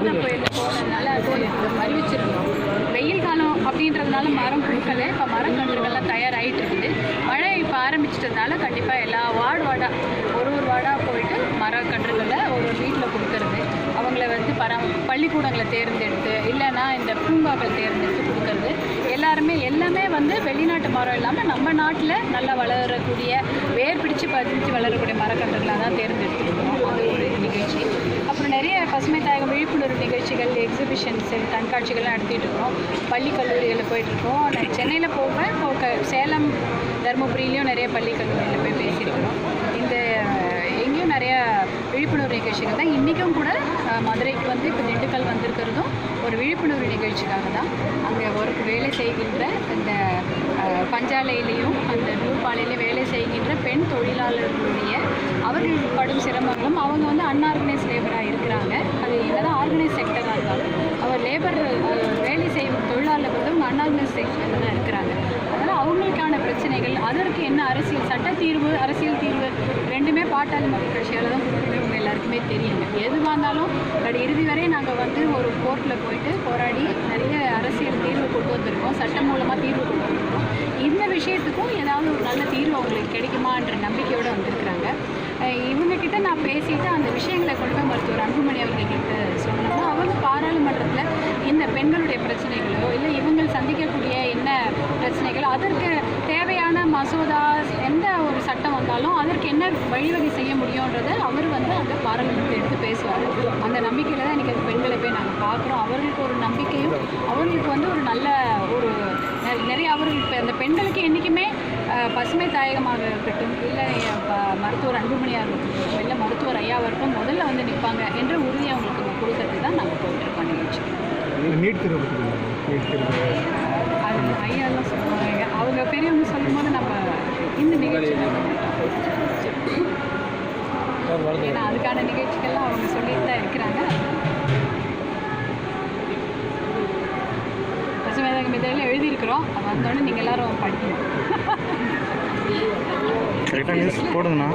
சாரதா கோயில் போனதுனால அது அறிவிச்சிருந்தோம் வெயில் காலம் அப்படின்றதுனால மரம் கொடுக்கல இப்போ மரம் கன்றுகள்லாம் தயாராகிட்டு இருக்குது. மழை இப்போ ஆரம்பிச்சிட்டதுனால கண்டிப்பாக எல்லா வார்டு வார்டாக ஒரு ஒரு வார்டாக போயிட்டு மரம் கன்றுகளை ஒரு ஒரு வீட்டில் கொடுக்கறது. அவங்கள வந்து பரா பள்ளிக்கூடங்களை தேர்ந்தெடுத்து இல்லைன்னா இந்த பூங்காக்கள் தேர்ந்தெடுத்து கொடுக்கறது. எல்லாருமே எல்லாமே வந்து வெளிநாட்டு மரம் இல்லாமல் நம்ம நாட்டில் நல்லா வளரக்கூடிய வேர் பிடிச்சு பதிஞ்சு வளரக்கூடிய மரக்கன்றுகளாக தான் தேர்ந்தெடுத்துருக்கோம் அது ஒரு நிகழ்ச்சி அப்புறம் நிறைய பசுமை தாயகம் விழிப்புணர்வு நிகழ்ச்சிகள் எக்ஸிபிஷன்ஸு கண்காட்சிகள்லாம் நடத்திட்டு இருக்கோம். பள்ளி கல்லூரிகளில் போயிட்டுருக்கோம் நான் சென்னையில் போவேன். இப்போ க- சேலம் தருமபுரியிலையும் நிறைய பள்ளி கல்லூரியில் போய் பேசியிருக்கிறோம். இந்த எங்கேயும் நிறைய விழிப்புணர்வு நிகழ்ச்சிகள் தான். இன்றைக்கும் கூட மதுரைக்கு வந்து இப்போ திண்டுக்கல் வந்திருக்கிறதும் ஒரு விழிப்புணர்வு நிகழ்ச்சிக்காக தான் அங்கே ஒரு வேலை செய்கின்ற இந்த பஞ்சாலையிலையும் அந்த நூற்பாலையிலையும் வேலை செய்கின்ற பெண் தொழிலாளர்களுடைய அவர்கள் படும் சிரமங்களும் அவங்க வந்து அன்ஆர்கனைஸ் லேபராக இருக்கு அது என்னதான் ஆர்கனைஸ் செக்டராக இருந்தாலும் அவர் லேபர் வேலை செய்யும் பொறுத்தவங்க வந்து தான் இருக்கிறாங்க. அதனால் அவங்களுக்கான பிரச்சனைகள் அதற்கு என்ன அரசியல் சட்ட தீர்வு அரசியல் தீர்வு ரெண்டுமே பாட்டாளி மக்கள் கட்சியால் தான் கொடுக்கணும் எல்லாருக்குமே தெரியுங்க. எதுவாக இருந்தாலும் பட் இறுதி வரை நாங்கள் வந்து ஒரு கோர்ட்டில் போயிட்டு போராடி நிறைய அரசியல் தீர்வு கொண்டு வந்திருக்கோம். சட்டம் மூலமாக தீர்வு கொண்டு வந்திருக்கோம். இந்த விஷயத்துக்கும் ஏதாவது ஒரு நல்ல தீர்வு அவங்களுக்கு கிடைக்குமான்ற நம்பிக்கையோடு வந்திருக்கிறாங்க. இவங்க கிட்ட நான் பேசிட்டு அந்த விஷயங்களை கொண்டு போய் மருத்துவர் அன்புமணி அவர்கிட்ட சொன்னோம்னா அவங்க பாரா பெண்களுடைய பிரச்சனைகளோ இல்லை இவங்கள் சந்திக்கக்கூடிய என்ன பிரச்சனைகள் அதற்கு தேவையான மசோதா எந்த ஒரு சட்டம் வந்தாலும் அதற்கு என்ன வழிவகை செய்ய முடியுன்றதை அவர் வந்து அந்த பாராளுமன்றத்தில் எடுத்து பேசுவார். அந்த நம்பிக்கையில் தான் இன்றைக்கி அந்த பெண்களை போய் நாங்கள் பார்க்குறோம். அவர்களுக்கு ஒரு நம்பிக்கையும் அவர்களுக்கு வந்து ஒரு நல்ல ஒரு நெ- நிறைய அவர்கள் இப்போ அந்த பெண்களுக்கு என்றைக்குமே பசுமை தாயகமாக இருக்கட்டும் இல்லை ப- மருத்துவர் அன்புமணியாக இருக்கட்டும் இல்லை மருத்துவர் ஐயாவாக இருக்கட்டும் முதல்ல வந்து நிற்பாங்க என்ற உறுதியை அவங்களுக்கு கொடுக்கறது தான் நாங்கள் போயிட்டுருக்கோம் நிகழ்ச்சி நீட் தேர்வு. நீட் தேர்வு. அது ஐயாலாம் சொல்லுவாங்க. அவங்க பெரியவங்க சொல்லும்போது நம்ம இந்த நிகழ்ச்சி ஏன்னா அதுக்கான நிகழ்ச்சிகள்லாம் அவங்க சொல்லிட்டு தான் இருக்கிறாங்க. பசுமைதாகம் இதெல்லாம் எழுதியிருக்கிறோம். வந்தோடனே நீங்கள் எல்லாரும் படிக்கணும். கரெக்டாக நியூஸ் போடுங்கண்ணா.